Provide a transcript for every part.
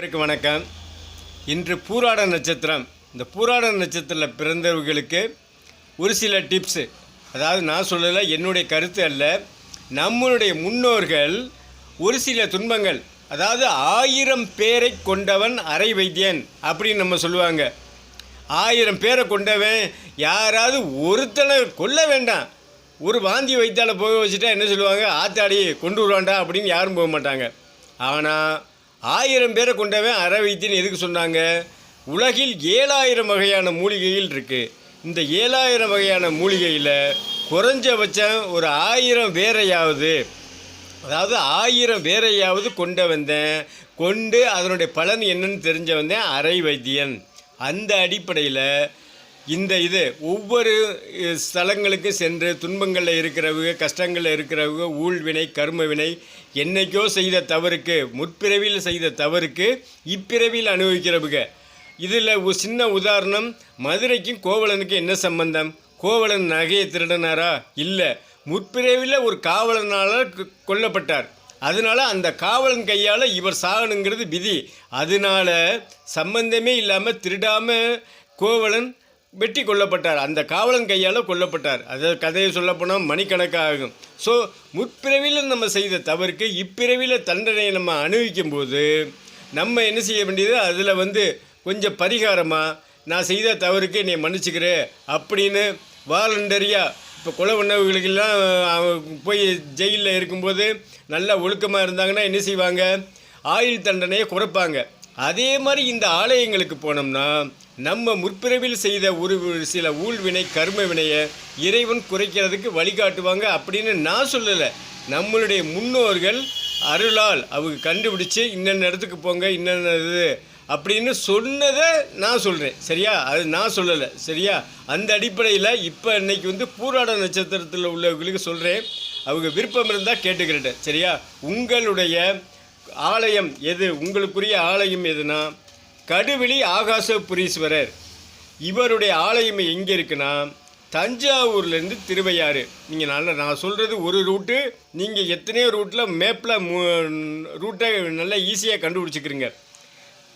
அனைவருக்கு வணக்கம். இன்று பூராட நட்சத்திரம் இந்த பூராட நட்சத்திரத்தில் பிறந்தவர்களுக்கு ஒரு சில டிப்ஸு அதாவது நான் சொல்லலை என்னுடைய கருத்து அல்ல. நம்மளுடைய முன்னோர்கள் ஒரு சில துன்பங்கள் அதாவது ஆயிரம் பேரை கொண்டவன் அரை வைத்தியன் அப்படின்னு நம்ம சொல்லுவாங்க. ஆயிரம் பேரை கொண்டவன் யாராவது ஒருத்தனை கொல்ல வேண்டாம். ஒரு வாந்தி வைத்தால போக வச்சுட்டா என்ன சொல்லுவாங்க? ஆத்தாடி கொண்டு வருவாண்டா அப்படின்னு யாரும் போக மாட்டாங்க. ஆனால் ஆயிரம் பேரை கொண்டவன் அரை வைத்தியன் எதுக்கு சொன்னாங்க? உலகில் ஏழாயிரம் வகையான மூலிகைகள் இருக்குது இந்த ஏழாயிரம் வகையான மூலிகையில் குறைஞ்சபட்சம் ஒரு ஆயிரம் வேறையாவது அதாவது ஆயிரம் வேறையாவது கொண்டு வந்தேன் கொண்டு அதனுடைய பலன் என்னன்னு தெரிஞ்ச வந்தேன் அரை வைத்தியன். அந்த அடிப்படையில் இந்த இது ஒவ்வொரு ஸ்தலங்களுக்கு சென்று துன்பங்களில் இருக்கிறவங்க கஷ்டங்களில் இருக்கிறவங்க ஊழ்வினை கர்மவினை என்னைக்கோ செய்த தவறுக்கு முற்பிறவியில் செய்த தவறுக்கு இப்பிறவியில் அனுபவிக்கிறவங்க. இதில் ஒரு சின்ன உதாரணம் மதுரைக்கும் கோவலனுக்கும் என்ன சம்பந்தம்? கோவலன் நகையை திருடினாரா? இல்லை. முற்பிறவியில் ஒரு காவலனால் கொ- கொல்லப்பட்டார். அதனால அந்த காவலன் கையால் இவர் சாகணுங்கிறது விதி. அதனால சம்பந்தமே இல்லாமல் திருடாமல் கோவலன் வெட்டி கொல்லப்பட்டார். அந்த காவலன் கையால் கொல்லப்பட்டார். அதாவது கதையை சொல்லப்போனால் மணிக்கணக்காகும். ஸோ முற்பிறவியில் நம்ம செய்த தவறுக்கு இப்பிறவியில் தண்டனையை நம்ம அனுபவிக்கும் போது நம்ம என்ன செய்ய வேண்டியது? அதில் வந்து கொஞ்சம் பரிகாரமாக நான் செய்த தவறுக்கு என்னை மன்னிச்சுக்கிறேன் அப்படின்னு வாலண்டரியாக இப்போ கொலை உணவுகளுக்கெல்லாம் போய் ஜெயிலில் இருக்கும்போது நல்லா ஒழுக்கமாக இருந்தாங்கன்னா என்ன செய்வாங்க? ஆயுள் தண்டனையை குறைப்பாங்க. அதே மாதிரி இந்த ஆலயங்களுக்கு போனோம்னா நம்ம முற்பிறவில் செய்த ஒரு சில ஊழ்வினை கர்ம வினையை இறைவன் குறைக்கிறதுக்கு வழிகாட்டுவாங்க அப்படின்னு நான் சொல்லலை. நம்மளுடைய முன்னோர்கள் அருளால் அவங்க கண்டுபிடிச்சு இன்னென்ன இடத்துக்கு போங்க இன்னென்ன இது அப்படின்னு சொன்னதை நான் சொல்கிறேன் சரியா? அது நான் சொல்லலை. சரியா? அந்த அடிப்படையில் இப்போ இன்றைக்கி வந்து பூராட நட்சத்திரத்தில் உள்ளவங்களுக்கு சொல்கிறேன் அவங்க விருப்பம் இருந்தால் கேட்டுக்கிறேன். சரியா? உங்களுடைய ஆலயம் எது? உங்களுக்குரிய ஆலயம் எதுனா? கடுவெளி ஆகாசபுரீஸ்வரர். இவருடைய ஆலயம் எங்கே இருக்குன்னா தஞ்சாவூர்லேருந்து திருவையாறு. நீங்கள் நல்லா நான் சொல்கிறது ஒரு ரூட்டு நீங்கள் எத்தனையோ ரூட்டில் மேப்பில் ரூட்டை நல்லா ஈஸியாக கண்டுபிடிச்சிக்கிறீங்க.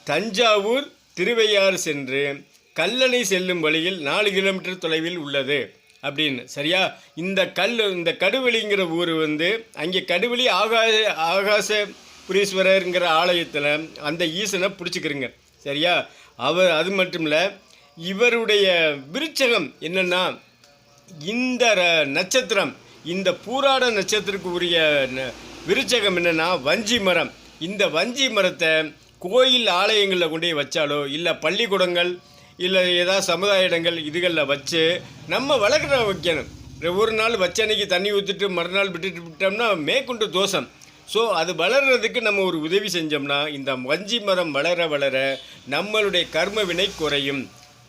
தஞ்சாவூர் திருவையாறு சென்று கல்லணை செல்லும் வழியில் நாலு கிலோமீட்டர் தொலைவில் உள்ளது. அப்படின்னு. சரியா? இந்த கல் இந்த கடுவெளிங்கிற ஊர் வந்து அங்கே கடுவெளி ஆகாச ஆகாச புரீஸ்வரருங்கிற ஆலயத்தில் அந்த ஈசனை பிடிச்சிக்கிறங்க. சரியா? அவர் அது மட்டும் இல்லை இவருடைய விருச்சகம் என்னென்னா இந்த ர- நட்சத்திரம் இந்த பூராட நட்சத்திரத்துக்கு உரிய ந- விருச்சகம் என்னென்னா வஞ்சி மரம். இந்த வஞ்சி மரத்தை கோயில் ஆலயங்களில் கொண்டு போய் வச்சாலோ இல்லை பள்ளிக்கூடங்கள் இல்லை ஏதாவது சமுதாய இடங்கள் இதுகளில் வச்சு நம்ம வளர்க்குற வைக்கணும். ஒரு நாள் வச்ச அன்னைக்கு தண்ணி ஊற்றிட்டு மறுநாள் விட்டுட்டு விட்டோம்னா மேற்கொண்டு தோஷம். ஸோ அது வளர்கிறதுக்கு நம்ம ஒரு உதவி செஞ்சோம்னா இந்த வஞ்சி மரம் வளர வளர நம்மளுடைய கர்ம வினை குறையும்.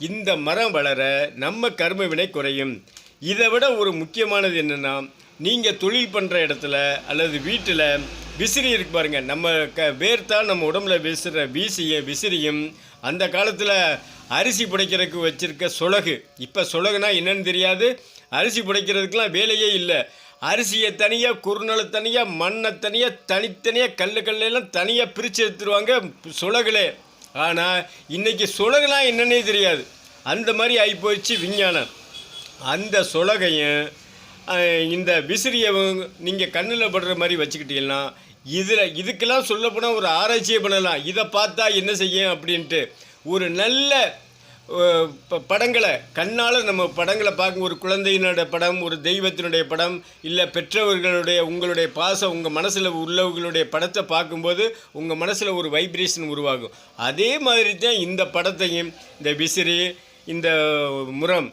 இந்த மரம் வளர நம்ம கர்ம வினை குறையும். இதை விட ஒரு முக்கியமானது என்னென்னா நீங்கள் தொழில் பண்ணுற இடத்துல அல்லது வீட்டில் விசிறி இருக்கு பாருங்கள் நம்ம க வேர்த்தால் நம்ம உடம்புல விசிற வீசிய விசிறியும் அந்த காலத்தில் அரிசி புடைக்கிறதுக்கு வச்சுருக்க சுலகு. இப்போ சுலகுனா என்னன்னு தெரியாது. அரிசி புடைக்கிறதுக்கெலாம் வேலையே இல்லை. அரிசியை தனியாக குறுநலை தனியாக மண்ணை தனியாக தனித்தனியாக கல்லு கல்லாம் தனியாக பிரித்து எடுத்துருவாங்க சுலகுலே. ஆனால் இன்றைக்கி சுலகெலாம் என்னன்னே தெரியாது. அந்த மாதிரி ஆகிப்போயிடுச்சு விஞ்ஞானம். அந்த சுலகையும் இந்த விசிறியை நீங்கள் கண்ணில் படுற மாதிரி வச்சுக்கிட்டீங்கன்னா இதில் இதுக்கெல்லாம் சொல்லப்போனால் ஒரு ஆராய்ச்சியை பண்ணலாம். இதை பார்த்தா என்ன செய்யும் அப்படின்ட்டு. ஒரு நல்ல படங்களை. கண்ணால் நம்ம படங்களை பார்க்கும் ஒரு குழந்தையினுடைய படம் ஒரு தெய்வத்தினுடைய படம் இல்லை பெற்றவர்களுடைய உங்களுடைய பாசம் உங்கள் மனசில் உள்ளவர்களுடைய படத்தை பார்க்கும்போது உங்கள் மனசில் ஒரு வைப்ரேஷன் உருவாகும். அதே மாதிரி தான் இந்த படத்தையும் இந்த விசிறி இந்த முரம்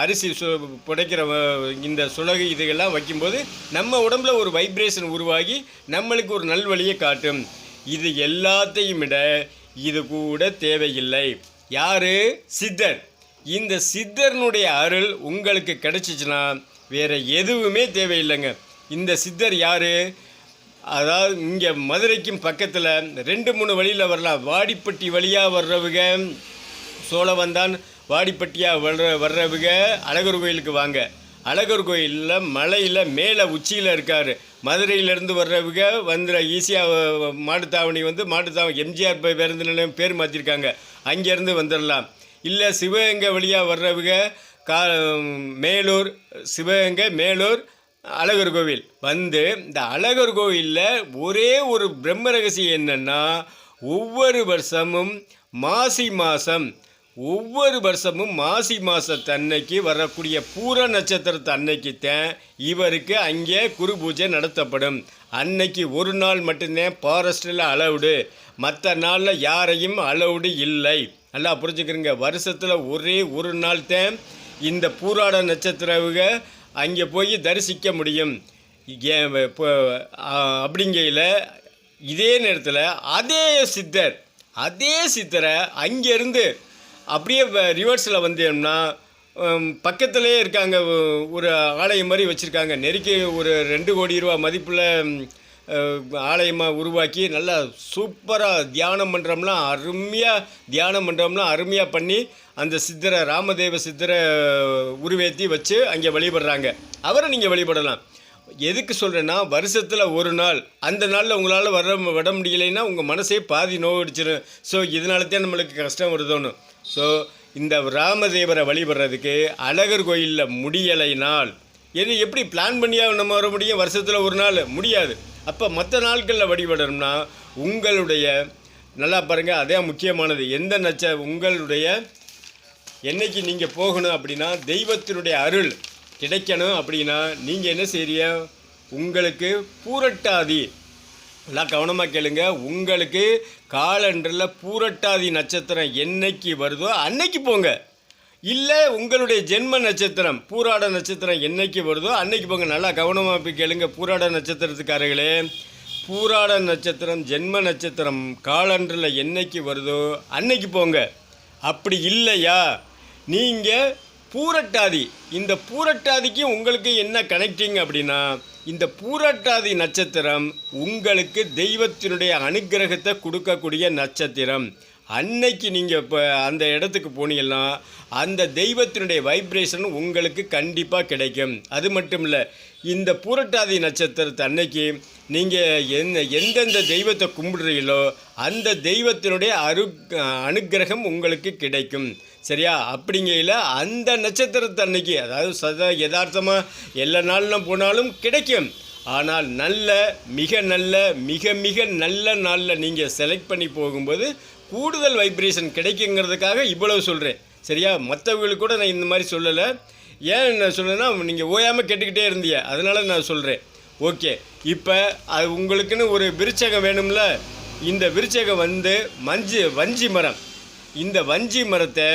அரிசி சு புடைக்கிற இந்த சுலகு இதுகெல்லாம் வைக்கும்போது நம்ம உடம்புல ஒரு வைப்ரேஷன் உருவாகி நம்மளுக்கு ஒரு நல்வழியை காட்டும். இது எல்லாத்தையும் விட இது கூட தேவையில்லை. யாரு? சித்தர். இந்த சித்தர்னுடைய அருள் உங்களுக்கு கிடைச்சிச்சுன்னா வேற எதுவுமே தேவையில்லைங்க. இந்த சித்தர் யாரு? அதாவது இங்கே மதுரைக்கும் பக்கத்தில் ரெண்டு மூணு வழியில் வரலாம். வாடிப்பட்டி வழியாக வர்றவங்க சோழவந்தான் வாடிப்பட்டியாக வர்ற வர்றவங்க அழகர் கோயிலுக்கு வாங்க. அழகர் கோயிலில் மலையில் மேலே உச்சியில் இருக்கார். மதுரையிலேருந்து வர்றவங்க வந்துற ஈஸியாக மாட்டுத்தாவணி வந்து மாட்டுத்தாவணி எம்ஜிஆர் பே- பேருந்து நிலையம் பேர் மாற்றிருக்காங்க அங்கேருந்து வந்துடலாம் இல்லை சிவகங்கை வழியாக வர்றவங்க கா மேலூர் சிவகங்கை மேலூர் அழகர் கோவில். வந்து இந்த அழகர் கோவிலில் ஒரே ஒரு பிரம்ம ரகசியம் என்னென்னா ஒவ்வொரு வருஷமும் மாசி மாதம் ஒவ்வொரு வருஷமும் மாசி மாதத்தன்னைக்கு வரக்கூடிய பூர நட்சத்திரத்து அன்னைக்கு தான் இவருக்கு அங்கே குரு பூஜை நடத்தப்படும். அன்னைக்கு ஒரு நாள் மட்டும்தான் ஃபாரஸ்ட்டில் அலவுடு மற்ற நாளில் யாரையும் அலவுடு இல்லை. நல்லா புரிஞ்சுக்கிறீங்க. வருஷத்தில் ஒரே ஒரு நாள் தான் இந்த பூராட நட்சத்திரவுக அங்கே போய் தரிசிக்க முடியும். இப்போ அப்படிங்கையில் இதே நேரத்தில் அதே சித்தர் அதே சித்தரை அங்கேருந்து அப்படியே ரிவர்ஸில் வந்தோம்னா பக்கத்துலேயே இருக்காங்க ஒரு ஆலயம் மாதிரி வச்சுருக்காங்க. நெருக்கி ஒரு ரெண்டு கோடி ரூபா மதிப்புள்ள ஆலயமாக உருவாக்கி நல்லா சூப்பராக தியானம் பண்ணுறோம்னா அருமையாக தியானம் பண்ணுறோம்னா அருமையாக பண்ணி அந்த சித்தரை ராமதேவ சித்தரை உருவேற்றி வச்சு அங்கே வழிபடுறாங்க. அவரை நீங்கள் வழிபடலாம். எதுக்கு சொல்கிறேன்னா வருஷத்தில் ஒரு நாள். அந்த நாளில் உங்களால் வர விட முடியலைன்னா உங்கள் மனசே பாதி நோவடிச்சிடும் ஸோ இதனால தான் நம்மளுக்கு கஷ்டம் வருதோன்னு. ஸோ இந்த ராமதேவரை வழிபடுறதுக்கு அழகர் கோயிலில் முடியலைனால் எது எப்படி பிளான் பண்ணியா நம்ம வர முடியும்? வருஷத்தில் ஒரு நாள். முடியாது. அப்போ மற்ற நாட்களில் வழிபடணும்னா உங்களுடைய நல்லா பாருங்கள் அதே முக்கியமானது. எந்த நச்ச உங்களுடைய என்னைக்கு நீங்கள் போகணும் அப்படின்னா தெய்வத்தினுடைய அருள் கிடைக்கணும் அப்படின்னா நீங்கள் என்ன செய்றீங்க? உங்களுக்கு பூரட்டாதி நல்லா கவனமாக கேளுங்க. உங்களுக்கு காலண்டரில் பூரட்டாதி நட்சத்திரம் என்னைக்கு வருதோ அன்னைக்கு போங்க. இல்லை உங்களுடைய ஜென்ம நட்சத்திரம் பூராட நட்சத்திரம் என்னைக்கு வருதோ அன்னைக்கு போங்க. நல்லா கவனமாக போய் கேளுங்க. பூராட நட்சத்திரத்துக்காரர்களே பூராட நட்சத்திரம் ஜென்ம நட்சத்திரம் காலண்டரில் என்னைக்கு வருதோ அன்னைக்கு போங்க. அப்படி இல்லையா? நீங்கள் பூரட்டாதி இந்த பூரட்டாதிக்கு உங்களுக்கு என்ன கனெக்டிங் அப்படின்னா இந்த பூரட்டாதி நட்சத்திரம் உங்களுக்கு தெய்வத்தினுடைய அனுக்கிரகத்தை கொடுக்கக்கூடிய நட்சத்திரம். அன்னைக்கு நீங்கள் இப்போ அந்த இடத்துக்கு போனீங்கன்னா அந்த தெய்வத்தினுடைய வைப்ரேஷன் உங்களுக்கு கண்டிப்பாக கிடைக்கும். அது மட்டும் இல்லை இந்த பூரட்டாதி நட்சத்திரத்தை அன்னைக்கு நீங்கள் என்ன எந்தெந்த தெய்வத்தை கும்பிடுறீங்களோ அந்த தெய்வத்தினுடைய அரு அனுக்கிரகம் உங்களுக்கு கிடைக்கும். சரியா? அப்படிங்கையில் அந்த நட்சத்திரத்தை அன்னைக்கு அதாவது சத யதார்த்தமாக எல்லா நாளிலும் போனாலும் கிடைக்கும். ஆனால் நல்ல மிக நல்ல மிக மிக நல்ல நாளில் நீங்கள் செலக்ட் பண்ணி போகும்போது கூடுதல் வைப்ரேஷன் கிடைக்குங்கிறதுக்காக இவ்வளவு சொல்கிறேன் சரியா? மற்றவங்களுக்கு கூட நான் இந்த மாதிரி சொல்லலை. ஏன் நான் சொல்லுன்னா நீங்கள் ஓயாமல் கேட்டுக்கிட்டே இருந்தீங்க. அதனால் நான் சொல்கிறேன் ஓகே. இப்போ அது உங்களுக்குன்னு ஒரு விருச்சகம் வேணும்ல? இந்த விருச்சகம் வந்து மஞ்சு வஞ்சி மரம். இந்த வஞ்சி மரத்தை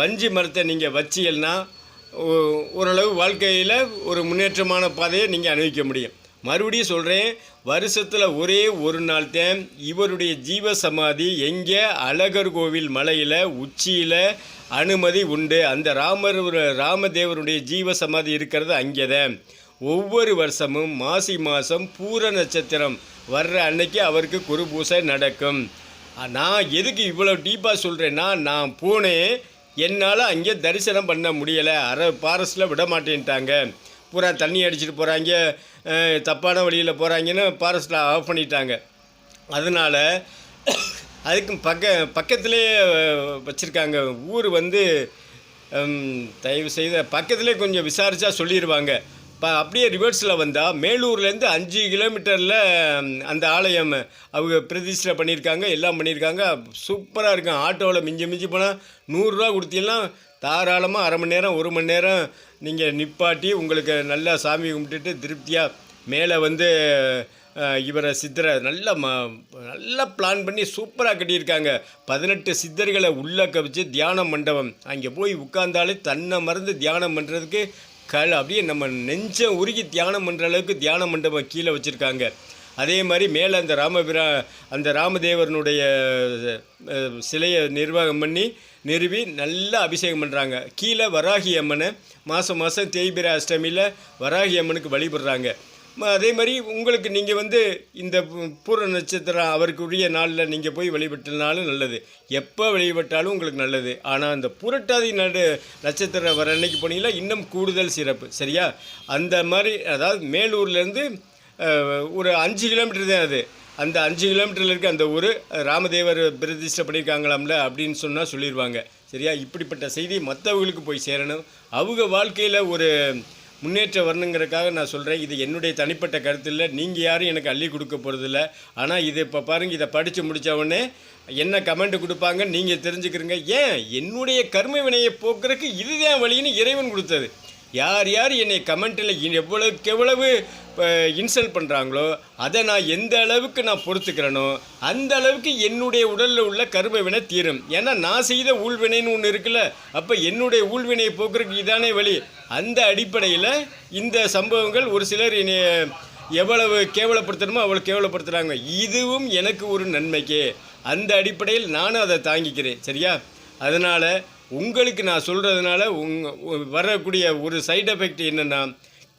வஞ்சி மரத்தை நீங்கள் வச்சீங்கன்னா ஓரளவு வாழ்க்கையில் ஒரு முன்னேற்றமான பாதையை நீங்கள் அனுபவிக்க முடியும். மறுபடியும் சொல்கிறேன் வருஷத்தில் ஒரே ஒரு நாள் தான் இவருடைய ஜீவ சமாதி எங்கே? அழகர் கோவில் மலையில் உச்சியில் அனுமதி உண்டு. அந்த ராமர் ராமதேவருடைய ஜீவ சமாதி இருக்கிறது அங்கே தான் ஒவ்வொரு வருஷமும் மாசி மாதம் பூர நட்சத்திரம் வர்ற அன்னைக்கு அவருக்கு குரு பூசை நடக்கும். நான் எதுக்கு இவ்வளோ டீப்பாக சொல்கிறேன்னா நான் போனேன் என்னால் அங்கே தரிசனம் பண்ண முடியலை. அரை ஃபாரஸ்ட்டில் விட மாட்டேன்ட்டாங்க. பூரா தண்ணி அடிச்சிட்டு போகிறாங்க தப்பான வழியில் போகிறாங்கன்னு ஃபாரஸ்ட்டில் ஆஃப் பண்ணிட்டாங்க. அதனால் அதுக்கு பக்க பக்கத்துலேயே வச்சுருக்காங்க. ஊர் வந்து தயவு செய்த பக்கத்துலேயே கொஞ்சம் விசாரித்தா சொல்லிடுவாங்க இப்போ அப்படியே ரிவர்ஸில் வந்தால் மேலூர்லேருந்து அஞ்சு கிலோமீட்டரில் அந்த ஆலயம் அவங்க பிரதிஷ்டை பண்ணியிருக்காங்க எல்லாம் பண்ணியிருக்காங்க. சூப்பராக இருக்கும். ஆட்டோவில் மிஞ்சி மிஞ்சி போனால் நூறுரூவா கொடுத்தீங்கன்னா தாராளமாக அரை மணி நேரம் ஒரு மணி நேரம் நீங்கள் நிப்பாட்டி உங்களுக்கு நல்லா சாமி கும்பிட்டுட்டு திருப்தியாக மேலே வந்து இவரை சித்தரை நல்ல ம நல்லா பிளான் பண்ணி சூப்பராக கட்டியிருக்காங்க. பதினெட்டு சித்தர்களை உள்ளே கவிச்சு தியான மண்டபம். அங்கே போய் உட்கார்ந்தாலே தன்னை மறந்து தியானம் பண்ணுறதுக்கு கல் அப்படியே நம்ம நெஞ்சம் உருகி தியானம் பண்ணுற அளவுக்கு தியான மண்டபம் கீழே வச்சுருக்காங்க. அதே மாதிரி மேலே அந்த ராமபிரா அந்த ராமதேவரனுடைய சிலையை நிர்வாகம் பண்ணி நிறுவி நல்லா அபிஷேகம் பண்ணுறாங்க கீழே வராகி அம்மனை மாதம் மாதம் தேய்பிர அஷ்டமியில் வராகி அம்மனுக்கு வழிபடுறாங்க. அதே மாதிரி உங்களுக்கு நீங்கள் வந்து இந்த பூர நட்சத்திரம் அவருக்குரிய நாளில் நீங்கள் போய் வழிபட்டனாலும் நல்லது. எப்போ வழிபட்டாலும் உங்களுக்கு நல்லது. ஆனால் அந்த புரட்டாதி நடு நட்சத்திரம் வர அன்னைக்கு போனீங்கன்னா இன்னும் கூடுதல் சிறப்பு. சரியா? அந்த மாதிரி அதாவது மேலூர்லேருந்து ஒரு அஞ்சு கிலோமீட்டர் தான் அது. அந்த அஞ்சு கிலோமீட்டரில் இருக்க அந்த ஊர் ராமதேவர் பிரதிஷ்டை பண்ணியிருக்காங்களாம்ல அப்படின்னு சொன்னால் சொல்லிடுவாங்க சரியா? இப்படிப்பட்ட செய்தி மற்றவங்களுக்கு போய் சேரணும். அவங்க வாழ்க்கையில் ஒரு முன்னேற்றம் வரணுங்கிறதுக்காக நான் சொல்கிறேன் இது என்னுடைய தனிப்பட்ட கருத்தில் நீங்கள் யாரும் எனக்கு அள்ளி கொடுக்க போகிறதில்ல ஆனால் இது இப்போ பாருங்கள் இதை படித்து முடித்தவொடனே என்ன கமெண்ட் கொடுப்பாங்க நீங்கள் தெரிஞ்சுக்கிறீங்க. ஏன்? என்னுடைய கர்ம வினையை போக்குறதுக்கு இதுதான் வழின்னு இறைவன் கொடுத்தது. யார் யார் என்னை கமெண்ட்டில் எவ்வளவுக்கு எவ்வளவு இன்சல்ட் பண்ணுறாங்களோ அதை நான் எந்த அளவுக்கு நான் பொறுத்துக்கிறேனோ அந்த அளவுக்கு என்னுடைய உடலில் உள்ள கரும வினை தீரும். ஏன்னா நான் செய்த ஊழ்வினைன்னு ஒன்று இருக்குல்ல அப்போ என்னுடைய ஊழ்வினையை போக்குறதுக்கு இதானே வழி. அந்த அடிப்படையில் இந்த சம்பவங்கள் ஒரு சிலர் என்னை எவ்வளவு கேவலப்படுத்தணுமோ அவ்வளோ கேவலப்படுத்துகிறாங்க இதுவும் எனக்கு ஒரு நன்மைக்கே. அந்த அடிப்படையில் நானும் அதை தாங்கிக்கிறேன். சரியா? அதனால் உங்களுக்கு நான் சொல்கிறதுனால உங் வரக்கூடிய ஒரு சைட் எஃபெக்ட் என்னென்னா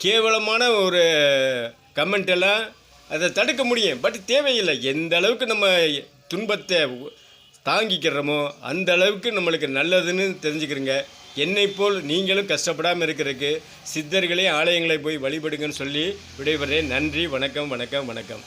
கேவலமான ஒரு கமெண்ட் எல்லாம் அதை தடுக்க முடியும். பட் தேவையில்லை. எந்த அளவுக்கு நம்ம துன்பத்தை தாங்கிக்கிறோமோ அந்த அளவுக்கு நம்மளுக்கு நல்லதுன்னு தெரிஞ்சுக்கிறோங்க. என்னை போல் நீங்களும் கஷ்டப்படாமல் இருக்கிறதுக்கு சித்தர்களே ஆலயங்களை போய் வழிபடுங்கன்னு சொல்லி விடைபெறேன். நன்றி வணக்கம் வணக்கம் வணக்கம்.